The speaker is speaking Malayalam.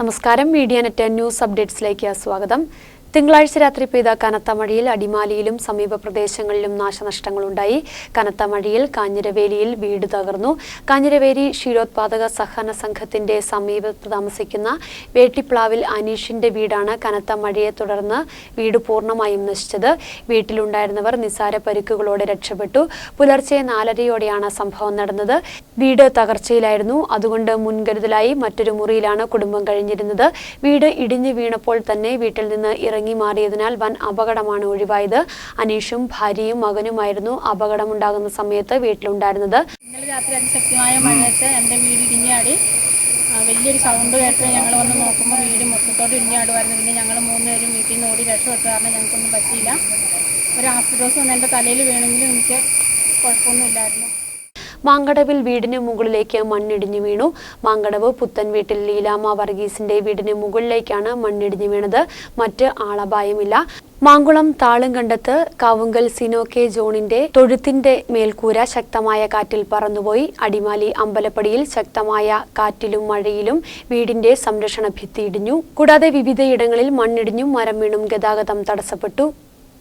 നമസ്കാരം. മീഡിയ നെറ്റ് ന്യൂസ് അപ്ഡേറ്റ്സിലേക്ക് സ്വാഗതം. തിങ്കളാഴ്ച രാത്രി പെയ്ത കനത്ത മഴയിൽ അടിമാലിയിലും സമീപ പ്രദേശങ്ങളിലും നാശനഷ്ടങ്ങളുണ്ടായി. കനത്ത മഴയിൽ കാഞ്ഞിരവേലിയിൽ വീട് തകർന്നു. കാഞ്ഞിരവേലി ക്ഷീരോത്പാദക സഹകരണ സംഘത്തിന്റെ സമീപത്ത് താമസിക്കുന്ന വേട്ടിപ്ലാവിൽ അനീഷിന്റെ വീടാണ് കനത്ത മഴയെ തുടർന്ന് വീട് പൂർണമായും നശിച്ചത്. വീട്ടിലുണ്ടായിരുന്നവർ നിസാര പരിക്കുകളോടെ രക്ഷപ്പെട്ടു. പുലർച്ചെ നാലരയോടെയാണ് സംഭവം നടന്നത്. വീട് തകർച്ചയിലായിരുന്നു. അതുകൊണ്ട് മുൻകരുതലായി മറ്റൊരു മുറിയിലാണ് കുടുംബം കഴിഞ്ഞിരുന്നത്. വീട് ഇടിഞ്ഞു വീണപ്പോൾ തന്നെ വീട്ടിൽ നിന്ന് ഇറങ്ങി മാറിയതിനാൽ വൻ അപകടമാണ് ഒഴിവായത്. അനീഷും ഭാര്യയും മകനുമായിരുന്നു അപകടമുണ്ടാകുന്ന സമയത്ത് വീട്ടിലുണ്ടായിരുന്നത്. ഇന്നലെ രാത്രി അതിശക്തമായ മഴയത്ത് എന്റെ വീട് ഇടിഞ്ഞാടി. വലിയൊരു സൗണ്ട് കേട്ട് ഞങ്ങൾ വന്ന് നോക്കുമ്പോൾ വീട് മൊത്തത്തോട് ഇടിഞ്ഞാടുമായിരുന്നു. പിന്നെ ഞങ്ങൾ മൂന്നുപേരും വീട്ടിൽ നിന്ന് ഓടി രക്ഷപ്പെട്ടു. കാരണം ഞങ്ങൾക്കൊന്നും പറ്റിയില്ല. ഒരു ആസ്പിറ്റോസ് വന്ന് എന്റെ തലയിൽ വീണെങ്കിലും എനിക്ക് കുഴപ്പമൊന്നുമില്ലായിരുന്നു മാങ്കടവിൽ വീടിന് മുകളിലേക്ക് മണ്ണിടിഞ്ഞു വീണു. മാങ്കടവ് പുത്തൻ വീട്ടിൽ ലീലാമ വർഗീസിന്റെ വീടിന് മുകളിലേക്കാണ് മണ്ണിടിഞ്ഞു വീണത്. മറ്റ് ആളപായമില്ല. മാങ്കുളം താളും താളുംകണ്ടത്ത് കാവുങ്കൽ സിനോ കെ ജോണിന്റെ തൊഴുത്തിന്റെ മേൽക്കൂര ശക്തമായ കാറ്റിൽ പറന്നുപോയി. അടിമാലി അമ്പലപ്പടിയിൽ ശക്തമായ കാറ്റിലും മഴയിലും വീടിന്റെ സംരക്ഷണ ഭിത്തി ഇടിഞ്ഞു. കൂടാതെ വിവിധയിടങ്ങളിൽ മണ്ണിടിഞ്ഞും മരം വീണും ഗതാഗതം തടസ്സപ്പെട്ടു.